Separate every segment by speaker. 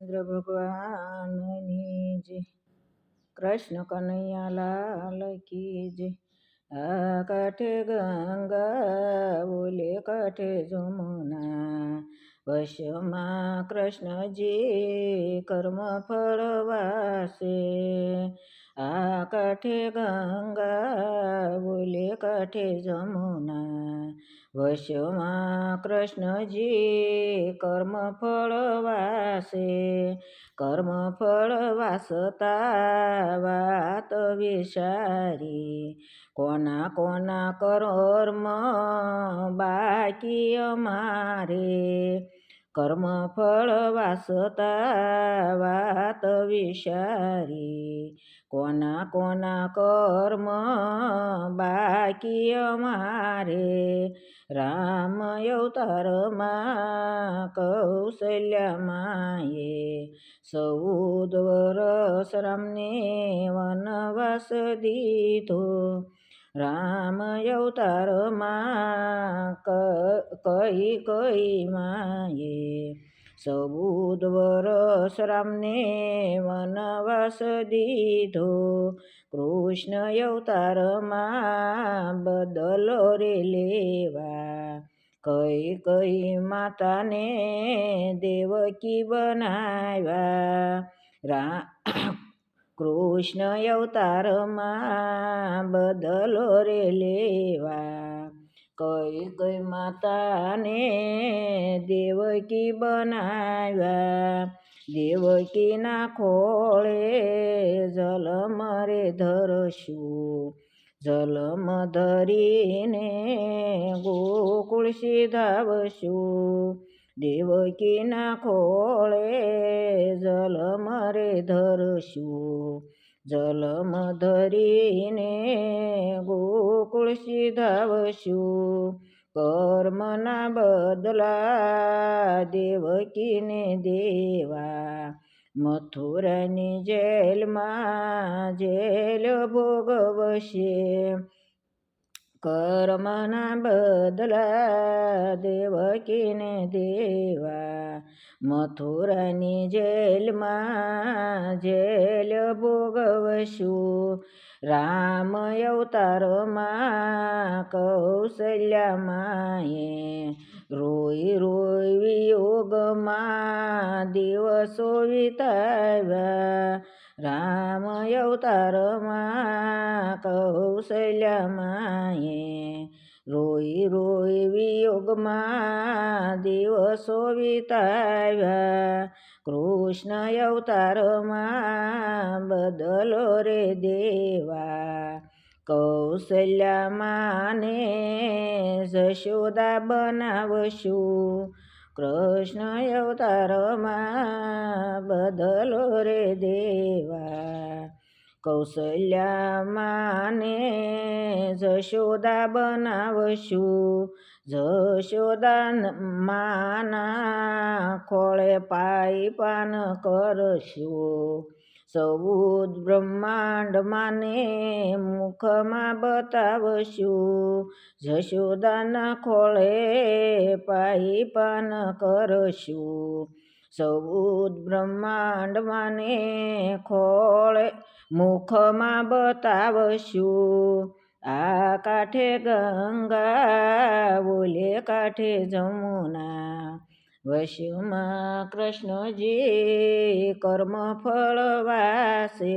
Speaker 1: ચંદ્ર ભગવાનની જય. કૃષ્ણ કનૈયા લાલ કી આ કાંઠે ગંગા બોલે કાંઠે જમુના. વશમાં કૃષ્ણજી કર્મ ફળવાસે આ કાંઠે ગંગા, બોલે કાંઠે જમુના. વશમાં કૃષ્ણજી કર્મ ફળવાસે કર્મ ફળવાસતા વાત વિચારી કોના કોના કર્મ બાકી અમારે કર્મ ફળ વાસતા વાત વિશારી કોના કોના કર્મ બાકી અમારે? રામ અવતારમાં કૌશલ્યમાએ સૌદ વરસ રામને વનવાસ દીધો. રામ અવતારમાં કઈ કઈ માએ ચૌદ વરસ રામને વનવાસ દીધો. કૃષ્ણ અવતારમાં બદલો રે લેવા. કઈ કઈ માતાને દેવકી બનાવ્યા? રા કૃષ્ણ અવતારમાં બદલો રે લેવા. કઈ કઈ માતાને દેવકી બનાવ્યા? દેવકીના ખોળે જલમ રે ધરશું. જલમ ધરીને ગોકુળ સીધાવશું. દેવકીના ખોળે જલમ રે ધરશું. જલમ ધરીને ગોકુળ સીધાવશું. કર્મના બદલા દેવકીને દેવા. મથુરાની જેલમાં જેલ ભોગવશે. કર્મના બદલા દેવકીને દેવા મથુરાની જેલમાં જેલ ભોગવશું રામ અવતારમાં કૌશલ્યામાએ રોઈ રોઈ વિયોગમાં દિવસો વિતાવ્યા રામ અવતારમાં કૌશલ્યામાએ રોઈ રોઈ વિયોગમાં દિવસો વિતાવ્યા. કૃષ્ણ અવતારમાં બદલો રે દેવા. કૌશલ્યામાને જશોદા બનાવશું. કૃષ્ણ અવતારમાં બદલો રે દેવા. કૌશલ્યામાને જશોદા બનાવશું. જશોદા માના ખોળે પાઈ પાન કરશું. ચૌદ બ્રહ્માંડ માને મુખમાં બતાવશું. જશોદાના ખોળે પાઈ પાન કરશું. ચૌદ બ્રહ્માંડ માને ખોળે મુખમાં બતાવશું. આ કાંઠે ગંગા, બોલે કાંઠે જમુના. વશુમાં કૃષ્ણજી કર્મ ફળવાસે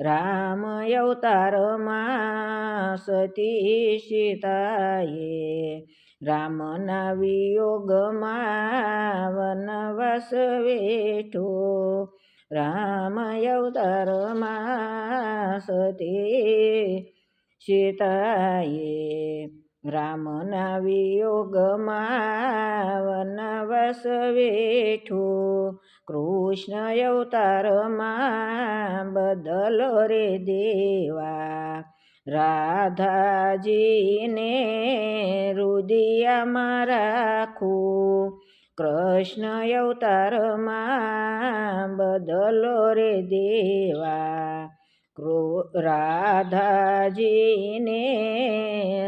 Speaker 1: રામ અવતારમાં સતી સીતાએ રામના વિયોગમાં વનવાસ વેઠો. રામ અવતારમાં સતી સીતાએ રામના વિયોગમાં વનવસ વેઠું. કૃષ્ણ અવતારમાં બદલો રે દેવા. રાધાજીને રુદિયામાં રાખું. કૃષ્ણ અવતારમાં બદલો રે દેવા. રાધાજીને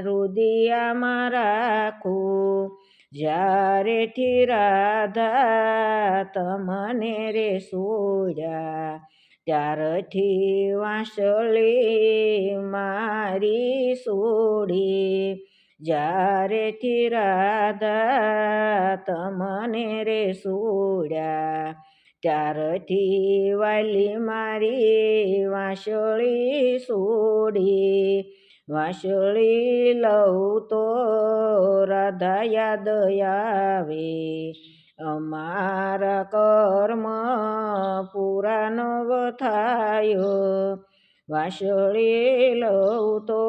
Speaker 1: રુદિયામાં રાખું જ્યારેથી રાધા તમને રે સોડ્યા, ત્યારથી વાંસળી મારી સોડી જ્યારેથી રાધા તમને રે સોડ્યા ત્યારથી વાલી મારી વાંસળી સોડી વાંસળી લઉં તો રાધા યાદ આવે અમારા કર્મ પૂરા નવ થાયો. વાંસળી લઉં તો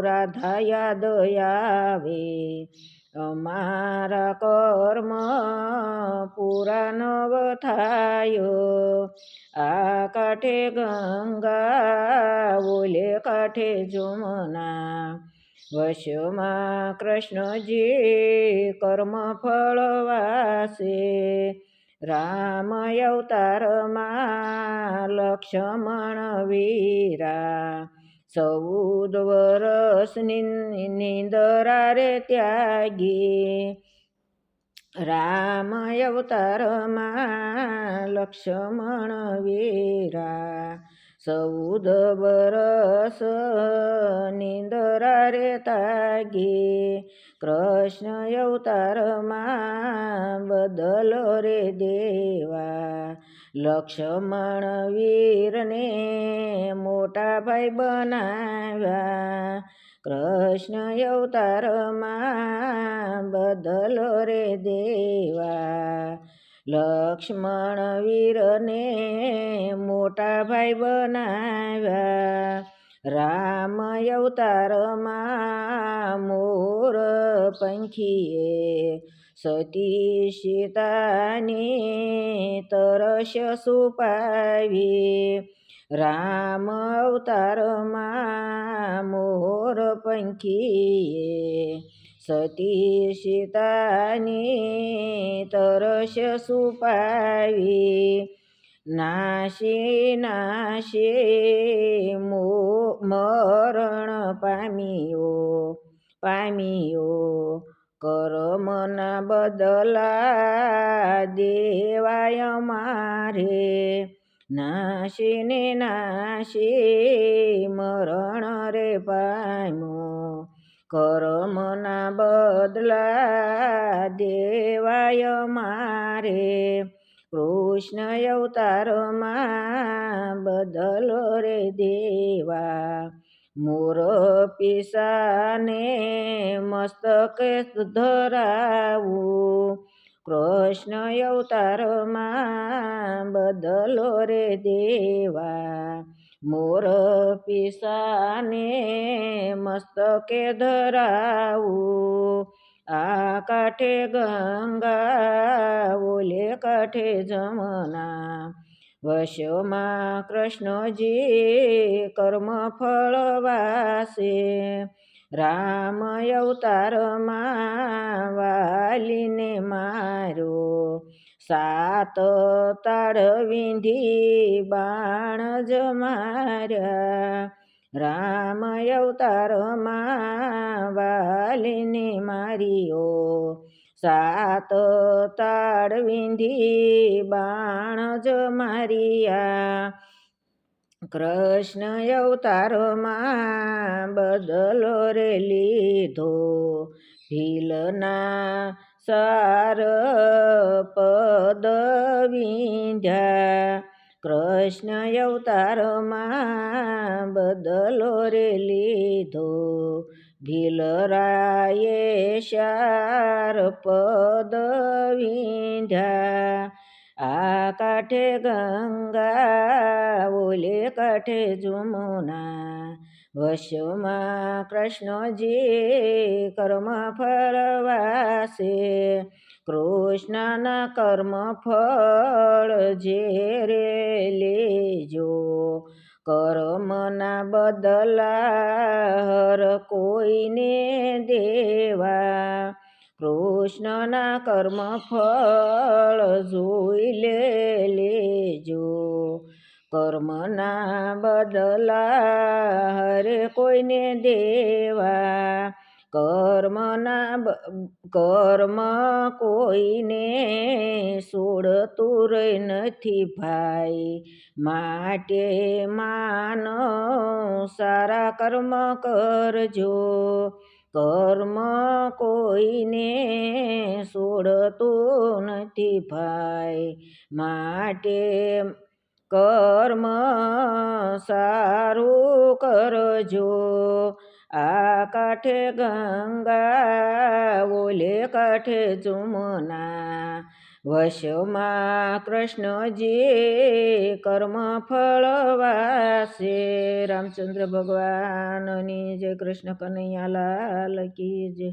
Speaker 1: રાધા યાદ આવે અમારા કર્મ પુરાણવ થાયો. આ કાંઠે ગંગા, ઓલે કાંઠે જમના. વશમાં કૃષ્ણજી કર્મ ફળવાશે રામ અવતારમાં લક્ષ્મણ વીરા. ચૌદ વરસની નિંદરા રે ત્યાગી. રામ અવતારમાં લક્ષ્મણ વીરા. ચૌદ વરસ નિંદરા રે તાગી કૃષ્ણ અવતારમાં બદલો રે દેવા. લક્ષ્મણ વીરને મોટા ભાઈ બનાવ્યા. કૃષ્ણ અવતારમાં બદલો રે દેવા. લક્ષ્મણ વીરને મોટા ભાઈ બનાવ્યા. રામ અવતારમાં મોર પંખીએ સતી સીતાની તરસ સુપાવી રામ અવતારમાં મોર પંખીએ સતી સીતાની તરસ સુપાવી નાશી નાશી મરણ પામ્યો પામ્યો કર્મના બદલા દેવાય મારે. નાશીને નાશી, મરણ રે પામો કર્મના બદલા દેવાય મારે. કૃષ્ણ અવતારમાં બદલો રે દેવા. મોર પીસાને મસ્તકે ધરાવું કૃષ્ણ અવતારમાં બદલો રે દેવા. મોર પીસાને મસ્તકે ધરાવું. આ કાંઠે ગંગા, ઓલે કાંઠે જમના. વશમાં કૃષ્ણજી કર્મ ફળવાસે રામ અવતારમાં વાલીને મારો. સાત તાળ વિંધી બાણ જ માર્યા. રામ અવતારમાં વાલીને મારીઓ સાત તાળ વિંધી બાણ જ મારિયા. કૃષ્ણ અવતારમાં બદલો રે લીધો ભીલના સાર પદ વિંધ્યા. કૃષ્ણ અવતારમાં બદલો રે લીધો. ભીલરાયે શાર પદ વિંધ્યા. આ કાંઠે ગંગા, ઓલે કાંઠે જમુના. વશમાં કૃષ્ણજી કર્મ ફરવાશે કૃષ્ણના કર્મ ફળ રે લેજો. કર્મના બદલા હર કોઈને દેવા. કૃષ્ણના કર્મ ફળ જોઈ લે લેજો. કર્મના બદલા હરે કોઈને દેવા. કર્મના કર્મ કોઈને છોડતું રહી નથી ભાઈ. માટે માન સારા કર્મ કરજો. કર્મ કોઈને છોડતું નથી ભાઈ. માટે કર્મ સારું કરજો. આ કાંઠે ગંગા ઓલે કાંઠે જુમના. વશમાં કૃષ્ણજી કર્મ ફળવાશે રામચંદ્ર ભગવાનની જય. કૃષ્ણ કનૈયા લાલ કી જય.